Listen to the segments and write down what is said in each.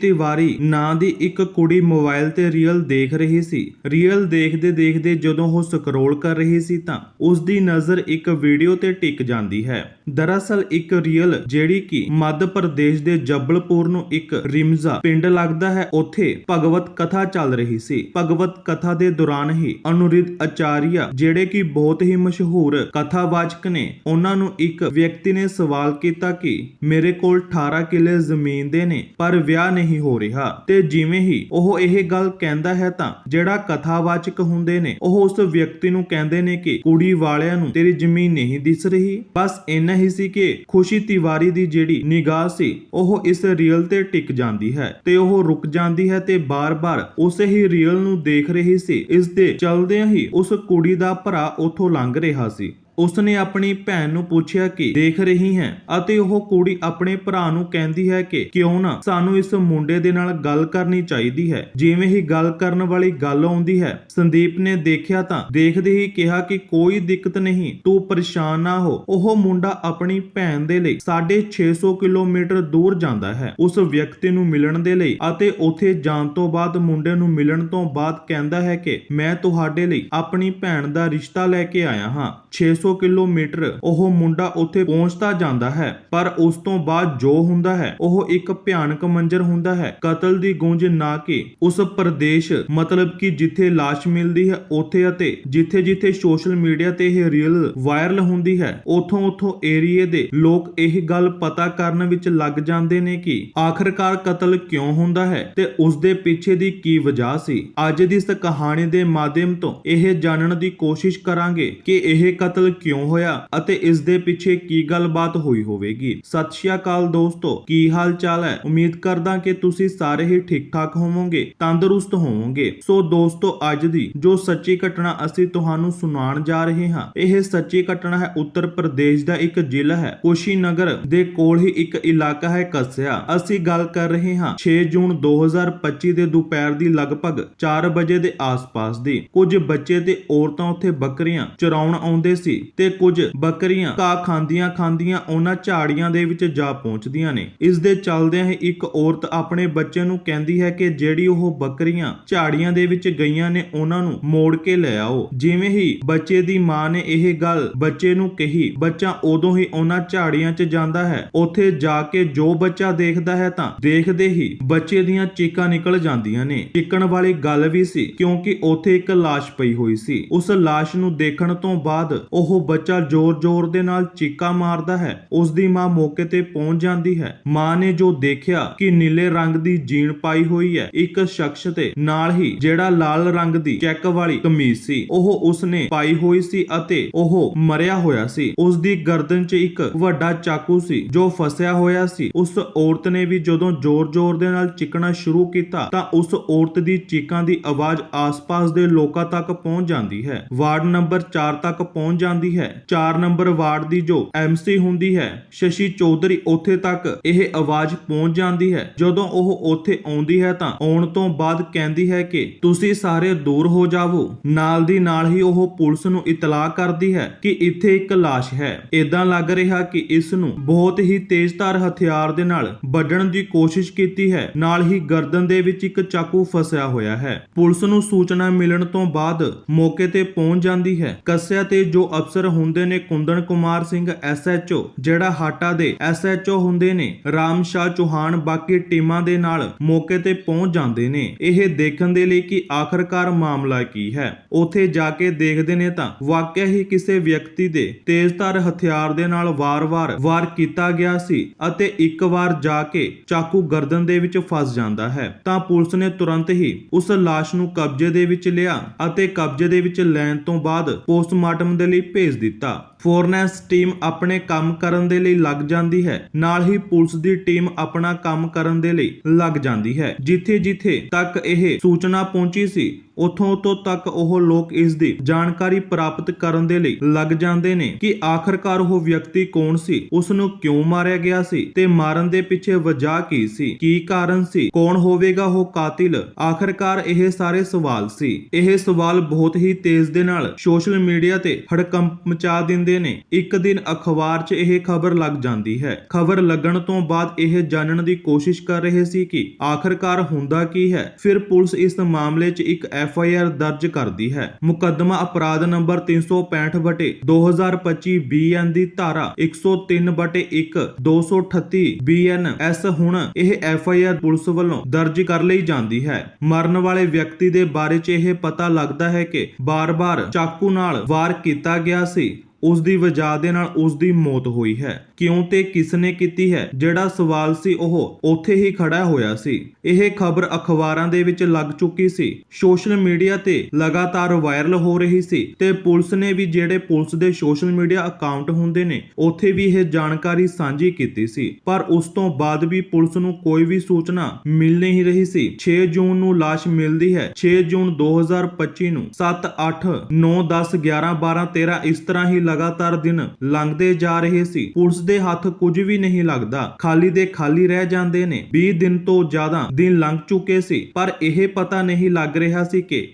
ਤਿਵਾਰੀ ਨਾਂ ਦੀ ਇੱਕ ਕੁੜੀ ਮੋਬਾਈਲ ਤੇ ਰੀਅਲ ਦੇਖ ਰਹੀ ਸੀ। ਰੀਅਲ ਦੇਖਦੇ ਦੇਖਦੇ ਜਦੋਂ ਉਹ ਸਕਰੋਲ ਕਰ ਰਹੀ ਸੀ ਤਾਂ ਉਸ ਦੀ ਨਜ਼ਰ ਇੱਕ ਵੀਡੀਓ ਤੇ ਟਿਕ ਜਾਂਦੀ ਹੈ। ਦਰਅਸਲ ਇੱਕ ਰੀਅਲ ਜਿਹੜੀ ਕਿ ਮੱਧ ਪ੍ਰਦੇਸ਼ ਦੇ ਜਬਲਪੁਰ ਨੂੰ ਇੱਕ ਰਿਮਜ਼ਾ ਪਿੰਡ ਲੱਗਦਾ ਹੈ, ਉੱਥੇ ਭਗਵਤ ਕਥਾ ਚੱਲ ਰਹੀ ਸੀ। ਭਗਵਤ ਕਥਾ ਦੇ ਦੌਰਾਨ ਹੀ ਅਨੁਰਿਧ ਅਚਾਰੀਆ, ਜਿਹੜੇ ਕਿ ਬਹੁਤ ਹੀ ਮਸ਼ਹੂਰ ਕਥਾਵਾਚਕ ਨੇ, ਉਹਨਾਂ ਨੂੰ ਇੱਕ ਵਿਅਕਤੀ ਨੇ ਸਵਾਲ ਕੀਤਾ ਕਿ ਮੇਰੇ ਕੋਲ 18 ਕਿੱਲੇ ਜ਼ਮੀਨ ਦੇ ਨੇ, ਪਰ ਵਿਆਹ ਨਹੀਂ ਹੋ ਰਿਹਾ। ਤੇ ਜਿਵੇਂ ਹੀ ਉਹ ਇਹ ਗੱਲ ਕਹਿੰਦਾ ਹੈ ਤਾਂ ਜਿਹੜਾ ਕਥਾਵਾਚਕ ਹੁੰਦੇ ਨੇ, ਉਹ ਉਸ ਵਿਅਕਤੀ ਨੂੰ ਕਹਿੰਦੇ ਨੇ ਕਿ ਕੁੜੀ ਵਾਲਿਆਂ ਨੂੰ ਤੇਰੀ ਜ਼ਮੀਨ ਨਹੀਂ ਦਿਸ ਰਹੀ। ਬਸ ਇੰਨਾ ਹੀ ਸੀ ਕਿ ਖੁਸ਼ੀ ਤਿਵਾਰੀ ਦੀ ਜਿਹੜੀ ਨਿਗਾਹ ਸੀ, ਉਹ ਇਸ ਰੀਅਲ ਤੇ ਟਿਕ ਜਾਂਦੀ ਹੈ ਤੇ ਉਹ ਰੁਕ ਜਾਂਦੀ ਹੈ ਤੇ ਬਾਰ-ਬਾਰ ਉਸੇ ਹੀ ਰੀਅਲ ਨੂੰ ਦੇਖ ਰਹੀ ਸੀ। ਇਸ ਦੇ ਚਲਦਿਆਂ ਹੀ ਉਸ ਕੁੜੀ ਦਾ ਭਰਾ ਉੱਥੋਂ ਲੰਘ ਰਿਹਾ ਸੀ। ਉਸਨੇ ਆਪਣੀ ਭੈਣ ਨੂੰ ਪੁੱਛਿਆ ਕਿ ਦੇਖ ਰਹੀ ਹੈ ਅਤੇ ਉਹ ਕੁੜੀ ਆਪਣੇ ਭਰਾ ਨੂੰ ਕਹਿੰਦੀ ਹੈ ਕਿ ਕਿਉਂ ਨਾ ਸਾਨੂੰ ਇਸ ਮੁੰਡੇ ਦੇ ਨਾਲ ਗੱਲ ਕਰਨੀ ਚਾਹੀਦੀ ਹੈ। ਜਿਵੇਂ ਹੀ ਗੱਲ ਕਰਨ ਵਾਲੀ ਗੱਲ ਆਉਂਦੀ ਹੈ, ਸੰਦੀਪ ਨੇ ਦੇਖਿਆ ਤਾਂ ਦੇਖਦੇ ਹੀ ਕਿਹਾ ਕਿ ਕੋਈ ਦਿੱਕਤ ਨਹੀਂ, ਤੂੰ ਪਰੇਸ਼ਾਨ ਨਾ ਹੋ। ਉਹ ਮੁੰਡਾ ਆਪਣੀ ਭੈਣ ਦੇ ਲਈ 650 ਕਿਲੋਮੀਟਰ ਦੂਰ ਜਾਂਦਾ ਹੈ। ਉਸ ਵਿਅਕਤੀ ਨੂੰ ਮਿਲਣ ਦੇ ਲਈ ਅਤੇ ਉੱਥੇ ਜਾਣ ਤੋਂ ਬਾਅਦ ਮੁੰਡੇ ਨੂੰ ਮਿਲਣ ਤੋਂ ਬਾਅਦ ਕਹਿੰਦਾ ਹੈ ਕਿ ਮੈਂ ਤੁਹਾਡੇ ਲਈ ਆਪਣੀ ਭੈਣ ਦਾ ਰਿਸ਼ਤਾ ਲੈ ਕੇ ਆਇਆ ਹਾਂ। 600 ਕਿਲੋਮੀਟਰ ਉਹ ਮੁੰਡਾ ਉੱਥੇ ਪਹੁੰਚਦਾ ਜਾਂਦਾ ਹੈ, ਪਰ ਉਸ ਤੋਂ ਬਾਅਦ ਜੋ ਹੁੰਦਾ ਹੈ, ਉਹ ਇੱਕ ਭਿਆਨਕ ਮੰਜ਼ਰ ਹੁੰਦਾ ਹੈ। ਕਤਲ ਦੀ ਗੂੰਜ ਨਾ ਕਿ ਉਸ ਪ੍ਰਦੇਸ਼, ਮਤਲਬ ਕਿ ਜਿੱਥੇ ਲਾਸ਼ ਮਿਲਦੀ ਹੈ ਉੱਥੇ ਅਤੇ ਜਿੱਥੇ-ਜਿੱਥੇ ਸੋਸ਼ਲ ਮੀਡੀਆ ਤੇ ਇਹ ਰੀਲ ਵਾਇਰਲ ਹੁੰਦੀ ਹੈ, ਉਥੋਂ-ਉਥੋਂ ਏਰੀਏ ਦੇ ਲੋਕ ਇਹ ਗੱਲ ਪਤਾ ਕਰਨ ਵਿੱਚ ਲੱਗ ਜਾਂਦੇ ਨੇ ਕਿ ਆਖਰਕਾਰ ਕਤਲ ਕਿਉਂ ਹੁੰਦਾ ਹੈ ਤੇ ਉਸ ਦੇ ਪਿੱਛੇ ਦੀ ਕੀ ਵਜ੍ਹਾ ਸੀ। ਅੱਜ ਦੀ ਇਸ ਕਹਾਣੀ ਦੇ ਮਾਧਿਅਮ ਤੋਂ ਇਹ ਜਾਣਨ ਦੀ ਕੋਸ਼ਿਸ਼ ਕਰਾਂਗੇ ਕਿ ਇਹ ਕਤਲ ਕਿਉਂ ਹੋਇਆ ਅਤੇ ਇਸ ਦੇ ਪਿੱਛੇ ਕੀ ਗੱਲਬਾਤ ਹੋਈ ਹੋਵੇਗੀ? ਸਤਿ ਸ਼੍ਰੀ ਅਕਾਲ ਦੋਸਤੋ, ਕੀ ਹਾਲ ਚਾਲ ਹੈ? ਉਮੀਦ ਕਰਦਾ ਕਿ ਤੁਸੀਂ ਸਾਰੇ ਹੀ ਠੀਕ ਠਾਕ ਹੋਵੋਗੇ, ਤੰਦਰੁਸਤ ਹੋਵੋਗੇ। ਸੋ ਦੋਸਤੋ, ਅੱਜ ਦੀ ਜੋ ਸੱਚੀ ਘਟਨਾ ਅਸੀਂ ਤੁਹਾਨੂੰ ਸੁਣਾਉਣ ਜਾ ਰਹੇ ਹਾਂ, ਇਹ ਸੱਚੀ ਘਟਨਾ ਹੈ ਉੱਤਰ ਪ੍ਰਦੇਸ਼ ਦਾ ਇੱਕ ਜ਼ਿਲ੍ਹਾ ਹੈ। ਕੁਸ਼ੀਨਗਰ ਦੇ ਕੋਲ ਹੀ ਇੱਕ ਇਲਾਕਾ ਹੈ ਕਸਿਆ। ਅਸੀਂ ਗੱਲ ਕਰ ਰਹੇ ਹਾਂ 6 ਜੂਨ 2025 ਦੇ ਦੁਪਹਿਰ ਦੀ ਲਗਭਗ 4 ਵਜੇ ਦੇ ਆਸ-ਪਾਸ ਦੀ। ਕੁਝ ਬੱਚੇ ਤੇ ਔਰਤਾਂ ਉੱਥੇ ਬੱਕਰੀਆਂ ਚਰਾਉਣ ਆਉਂਦੇ ਸੀ ਤੇ ਕੁਝ ਬੱਕਰੀਆਂ ਘਾਹ ਖਾਂਦੀਆਂ ਖਾਂਦੀਆਂ ਉਹਨਾਂ ਝਾੜੀਆਂ ਦੇ ਵਿੱਚ ਜਾ ਪਹੁੰਚਦੀਆਂ ਨੇ। ਇਸ ਦੇ ਚੱਲਦਿਆਂ ਹੀ ਇੱਕ ਔਰਤ ਆਪਣੇ ਬੱਚੇ ਨੂੰ ਕਹਿੰਦੀ ਹੈ ਕਿ ਜਿਹੜੀ ਉਹ ਬੱਕਰੀਆਂ ਝਾੜੀਆਂ ਦੇ ਵਿੱਚ ਗਈਆਂ ਨੇ ਉਹਨਾਂ ਨੂੰ ਮੋੜ ਕੇ ਲੈ ਆਓ। ਜਿਵੇਂ ਹੀ ਬੱਚੇ ਦੀ ਮਾਂ ਨੇ ਇਹ ਗੱਲ ਬੱਚੇ ਨੂੰ ਕਹੀ, ਬੱਚਾ ਉਦੋਂ ਹੀ ਉਹਨਾਂ ਝਾੜੀਆਂ 'ਚ ਜਾਂਦਾ ਹੈ। ਉੱਥੇ ਜਾ ਕੇ ਜੋ ਬੱਚਾ ਦੇਖਦਾ ਹੈ ਤਾਂ ਦੇਖਦੇ ਹੀ ਬੱਚੇ ਦੀਆਂ ਚੀਕਾਂ ਨਿਕਲ ਜਾਂਦੀਆਂ ਨੇ। ਚਿੱਕਣ ਵਾਲੀ ਗੱਲ ਵੀ ਸੀ, ਕਿਉਂਕਿ ਉੱਥੇ ਇੱਕ ਲਾਸ਼ ਪਈ ਹੋਈ ਸੀ। ਉਸ ਲਾਸ਼ ਨੂੰ ਦੇਖਣ ਤੋਂ ਬਾਅਦ ਉਹ ਉਹ ਬੱਚਾ ਜ਼ੋਰ-ਜ਼ੋਰ ਦੇ ਨਾਲ ਚੀਕਾ ਮਾਰਦਾ ਹੈ। ਉਸ ਦੀ ਮਾਂ ਮੌਕੇ ਤੇ ਪਹੁੰਚ ਜਾਂਦੀ ਹੈ। ਮਾਂ ਨੇ ਜੋ ਦੇਖਿਆ ਕਿ ਨੀਲੇ ਰੰਗ ਦੀ ਜੀਨ ਪਾਈ ਹੋਈ ਹੈ, ਇੱਕ ਸ਼ਖਸ ਤੇ ਨਾਲ ਹੀ ਜਿਹੜਾ ਲਾਲ ਰੰਗ ਦੀ ਚੈੱਕ ਵਾਲੀ ਕਮੀਜ਼ ਸੀ, ਉਹ ਉਸਨੇ ਪਾਈ ਹੋਈ ਸੀ ਅਤੇ ਉਹ ਮਰਿਆ ਹੋਇਆ ਸੀ। ਉਸ ਦੀ ਗਰਦਨ 'ਚ ਇੱਕ ਵੱਡਾ ਚਾਕੂ ਸੀ, ਜੋ ਫਸਿਆ ਹੋਇਆ ਸੀ। ਉਸ ਔਰਤ ਨੇ ਵੀ ਜਦੋਂ ਜ਼ੋਰ-ਜ਼ੋਰ ਦੇ ਨਾਲ ਚੀਕਣਾ ਸ਼ੁਰੂ ਕੀਤਾ, ਤਾਂ ਉਸ ਔਰਤ ਦੀ ਚੀਕਾਂ ਦੀ ਆਵਾਜ਼ ਆਸ-ਪਾਸ ਦੇ ਲੋਕਾਂ ਤੱਕ ਪਹੁੰਚ ਜਾਂਦੀ ਹੈ। ਵਾਰਡ ਨੰਬਰ 4 ਤੱਕ ਪਹੁੰਚ ਜਾਂਦੀ ਹੈ। 4 ਨੰਬਰ ਵਾਰਡ ਦੀ ਜੋ ਐਮਸੀ ਹੁੰਦੀ ਹੈ, ਸ਼ਸ਼ੀ ਚੌਧਰੀ ਉੱਥੇ ਤੱਕ ਇਹ ਆਵਾਜ਼ ਪਹੁੰਚ ਜਾਂਦੀ ਹੈ। ਜਦੋਂ ਉਹ ਉੱਥੇ ਆਉਂਦੀ ਹੈ ਤਾਂ ਆਉਣ ਤੋਂ ਬਾਅਦ ਕਹਿੰਦੀ ਹੈ ਕਿ ਤੁਸੀਂ ਸਾਰੇ ਦੂਰ ਹੋ ਜਾਵੋ। ਨਾਲ ਦੀ ਨਾਲ ਹੀ ਉਹ ਪੁਲਿਸ ਨੂੰ ਇਤਲਾਹ ਕਰਦੀ ਹੈ ਕਿ ਇੱਥੇ ਇੱਕ ਲਾਸ਼ ਹੈ। ਇਦਾਂ ਲੱਗ ਰਿਹਾ ਕਿ ਇਸ ਨੂੰ ਬਹੁਤ ਹੀ ਤੇਜ਼ਧਾਰ ਹਥਿਆਰ ਦੇ ਨਾਲ ਵੱਢਣ ਦੀ ਕੋਸ਼ਿਸ਼ ਕੀਤੀ ਹੈ। ਨਾਲ ਹੀ ਗਰਦਨ ਦੇ ਵਿੱਚ ਇੱਕ ਚਾਕੂ ਫਸਿਆ ਹੋਇਆ ਹੈ। ਪੁਲਿਸ ਨੂੰ ਸੂਚਨਾ ਮਿਲਣ ਤੋਂ ਬਾਅਦ ਮੌਕੇ ਤੇ ਪਹੁੰਚ ਜਾਂਦੀ ਹੈ। ਕੱਸਿਆ ਤੇ ਜੋ ਅਫਸਰ ਹੁੰਦੇ ਨੇ ਕੁੰਦਨ ਕੁਮਾਰ ਸਿੰਘ ਐਸਐਚਓ ਜਿਹੜਾ ਹਾਟਾ ਦੇ ਐਸਐਚਓ ਹੁੰਦੇ ਨੇ। ਰਾਮ ਸ਼ਾਹ ਚੌਹਾਨ ਬਾਕੀ ਟੀਮਾਂ ਦੇ ਨਾਲ ਮੌਕੇ ਤੇ ਪਹੁੰਚ ਜਾਂਦੇ ਨੇ। ਇਹ ਦੇਖਣ ਦੇ ਲਈ ਕਿ ਆਖਰਕਾਰ ਮਾਮਲਾ ਕੀ ਹੈ। ਉੱਥੇ ਜਾ ਕੇ ਦੇਖਦੇ ਨੇ ਤਾਂ ਵਾਕਿਆ ਹੀ ਕਿਸੇ ਵਿਅਕਤੀ ਦੇ ਤੇਜ਼ਧਾਰ ਹਥਿਆਰ ਦੇ ਨਾਲ ਵਾਰ-ਵਾਰ ਵਾਰ ਕੀਤਾ ਗਿਆ ਸੀ ਅਤੇ ਇੱਕ ਵਾਰ ਜਾ ਕੇ ਚਾਕੂ ਗਰਦਨ ਦੇ ਵਿੱਚ ਫਸ ਜਾਂਦਾ ਹੈ। ਤਾਂ ਪੁਲਿਸ ਨੇ ਤੁਰੰਤ ਹੀ ਉਸ ਲਾਸ਼ ਨੂੰ ਕਬਜ਼ੇ ਦੇ ਵਿੱਚ ਲਿਆ ਅਤੇ ਕਬਜ਼ੇ ਦੇ ਵਿੱਚ ਲੈਣ ਤੋਂ ਬਾਅਦ ਪੋਸਟਮਾਰਟਮ ਦੇ ਲਈ ਭੇਜ ਦਿੱਤਾ। ਫੋਰਨੈਂਸ ਟੀਮ ਆਪਣੇ ਕੰਮ ਕਰਨ ਦੇ ਲਈ ਲੱਗ ਜਾਂਦੀ ਹੈ। ਨਾਲ ਹੀ ਪੁਲਿਸ ਦੀ ਟੀਮ ਆਪਣਾ ਕੰਮ ਕਰਨ ਦੇ ਲਈ ਲੱਗ ਜਾਂਦੀ ਹੈ। ਜਿੱਥੇ ਜਿੱਥੇ ਤੱਕ ਇਹ ਸੂਚਨਾ ਪਹੁੰਚੀ ਸੀ, ਉਥੋਂ ਉਤੋਂ ਤੱਕ ਉਹ ਲੋਕ ਇਸ ਦੀ ਜਾਣਕਾਰੀ ਪ੍ਰਾਪਤ ਕਰਨ ਦੇ ਲਈ ਲੱਗ ਜਾਂਦੇ ਨੇ ਕਿ ਆਖਰਕਾਰ ਉਹ ਵਿਅਕਤੀ ਕੌਣ ਸੀ ਉਸ ਨੂੰ ਕਿਉਂ ਮਾਰਿਆ ਗਿਆ ਸੀ ਤੇ ਮਾਰਨ ਦੇ ਪਿੱਛੇ ਵਜ੍ਹਾ ਕੀ ਸੀ, ਕੀ ਕਾਰਨ ਸੀ, ਕੌਣ ਹੋਵੇਗਾ ਉਹ ਕਾਤਿਲ? ਆਖਰਕਾਰ ਇਹ ਸਾਰੇ ਸਵਾਲ ਸੀ। ਇਹ ਸਵਾਲ ਬਹੁਤ ਹੀ ਤੇਜ਼ ਦੇ ਨਾਲ ਸੋਸ਼ਲ ਮੀਡੀਆ ਤੇ ਹੜਕੰਪ ਮਚਾ ਦਿੰਦੇ ਕਹਿੰਦੇ ਨੇ, ਇੱਕ ਦਿਨ ਅਖਬਾਰ 'ਚ ਇਹ ਖਬਰ ਲੱਗ ਜਾਂਦੀ ਹੈ। ਖਬਰ ਲੱਗਣ ਤੋਂ ਬਾਅਦ ਇਹ ਜਾਣਨ ਦੀ ਕੋਸ਼ਿਸ਼ ਕਰ ਰਹੇ ਸੀ ਕਿ ਆਖਰਕਾਰ ਹੁੰਦਾ ਕੀ ਹੈ। ਫਿਰ ਪੁਲਿਸ ਇਸ ਮਾਮਲੇ 'ਚ ਇੱਕ ਐਫ ਆਈ ਆਰ ਦਰਜ ਕਰਦੀ ਹੈ। ਮੁਕੱਦਮਾ ਅਪਰਾਧ ਨੰਬਰ 365 ਬਟੇ 2025 ਬੀਐਨ ਦੀ ਧਾਰਾ 103 ਬਟੇ 1 238 ਬੀਐਨ ਐਸ ਹੁਣ ਇਹ ਐਫ ਆਈ ਆਰ ਪੁਲਿਸ ਵੱਲੋਂ ਦਰਜ ਕਰ ਲਈ ਜਾਂਦੀ ਹੈ। ਮਰਨ ਵਾਲੇ ਵਿਅਕਤੀ ਦੇ ਬਾਰੇ 'ਚ ਇਹ ਪਤਾ ਲੱਗਦਾ ਹੈ ਕਿ ਬਾਰ-ਬਾਰ ਚਾਕੂ ਨਾਲ ਵਾਰ ਕੀਤਾ ਗਿਆ ਸੀ। ਉਸ ਦੀ ਵਜ੍ਹਾ ਦੇ ਨਾਲ ਉਸ ਦੀ ਮੌਤ ਹੋਈ ਹੈ। ਕਿਉਂ ਤੇ ਕਿਸ ਨੇ ਕੀਤੀ ਹੈ? ਜਿਹੜਾ ਸਵਾਲ ਸੀ ਉਹ ਉੱਥੇ ਹੀ ਖੜਾ ਹੋਇਆ ਸੀ। ਇਹ ਖਬਰ ਅਖਬਾਰਾਂ ਦੇ ਵਿੱਚ ਲੱਗ ਚੁੱਕੀ ਸੀ। ਸੋਸ਼ਲ ਮੀਡੀਆ ਤੇ ਲਗਾਤਾਰ ਵਾਇਰਲ ਹੋ ਰਹੀ ਸੀ ਤੇ ਪੁਲਿਸ ਨੇ ਵੀ ਜਿਹੜੇ ਪੁਲਿਸ ਦੇ ਸੋਸ਼ਲ ਮੀਡੀਆ ਅਕਾਊਂਟ ਹੁੰਦੇ ਨੇ, ਉੱਥੇ ਵੀ ਇਹ ਜਾਣਕਾਰੀ ਸਾਂਝੀ ਕੀਤੀ ਸੀ। ਪਰ ਉਸ ਤੋਂ ਬਾਅਦ ਵੀ ਪੁਲਿਸ ਨੂੰ ਕੋਈ ਵੀ ਸੂਚਨਾ ਮਿਲ ਨਹੀਂ ਰਹੀ ਸੀ। 6 ਜੂਨ ਨੂੰ ਲਾਸ਼ ਮਿਲਦੀ ਹੈ। 6 ਜੂਨ 2025 ਨੂੰ 7 8 9 10 11 12 13 ਇਸ ਤਰ੍ਹਾਂ ਹੀ ਲਗਾਤਾਰ ਦਿਨ ਲੰਘਦੇ ਜਾ ਰਹੇ ਸੀ। ਪੁਲਿਸ ਦੇ ਹੱਥ ਕੁਝ ਵੀ ਨਹੀਂ ਲੱਗਦਾ। ਖਾਲੀ ਦੇ ਖਾਲੀ ਰਹਿ ਜਾਂਦੇ ਨੇ। 20 ਦਿਨ ਤੋਂ ਜ਼ਿਆਦਾ ਦਿਨ ਲੰਘ ਚੁੱਕੇ ਸੀ। ਪਰ ਇਹ ਪਤਾ ਨਹੀਂ ਲੱਗ ਰਿਹਾ ਸੀ ਕਿ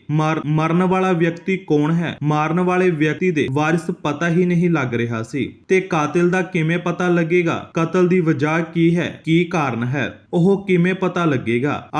ਮਰਨ ਵਾਲਾ ਵਿਅਕਤੀ ਕੌਣ ਹੈ। ਮਾਰਨ ਵਾਲੇ ਵਿਅਕਤੀ ਦੇ ਵਾਰਿਸ ਪਤਾ ਹੀ ਨਹੀਂ ਲੱਗ ਰਿਹਾ ਸੀ। ਤੇ ਕਾਤਿਲ ਦਾ ਕਿਵੇਂ ਪਤਾ ਲੱਗੇਗਾ? ਕਤਲ ਦੀ ਵਜ੍ਹਾ ਕੀ ਹੈ? ਕੀ ਕਾਰਨ ਹੈ? ਉਹ ਕਿਵੇਂ ਪਤਾ ਲੱਗੇਗਾ?